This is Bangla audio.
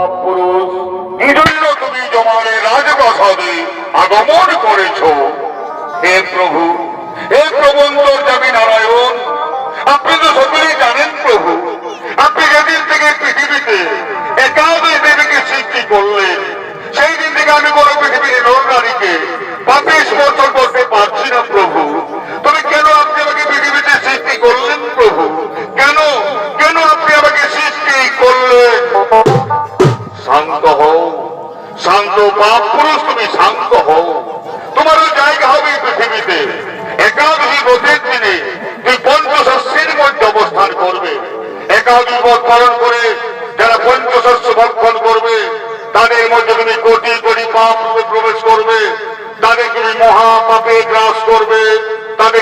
মহাপুরুষ এই তুমি জমানে রাজপ্রসাদে আগমন করেছ। হে প্রভু হে প্রভু অন্তর্যামী নারায়ণ আপনি তো সকলেই জানেন প্রভু, আপনি যেদিন থেকে পৃথিবীতে একাধিক দেবীকে সৃষ্টি করলেন সেই দিন থেকে আমি বড় পৃথিবীর রোজ পুরুষ, তুমি শান্ত হও। তোমারও জায়গা হবে পৃথিবীতে। ব্রতের দিনে তুই পঞ্চশস্যের মধ্যে অবস্থান করবে। একাদশী ব্রত পালন করে যারা পঞ্চশস্য ভক্ষণ করবে, তাদের মধ্যে তুমি কোটি কোটি পাপ প্রবেশ করবে। তাদের তুমি মহা পাপে গ্রাস করবে। তাদের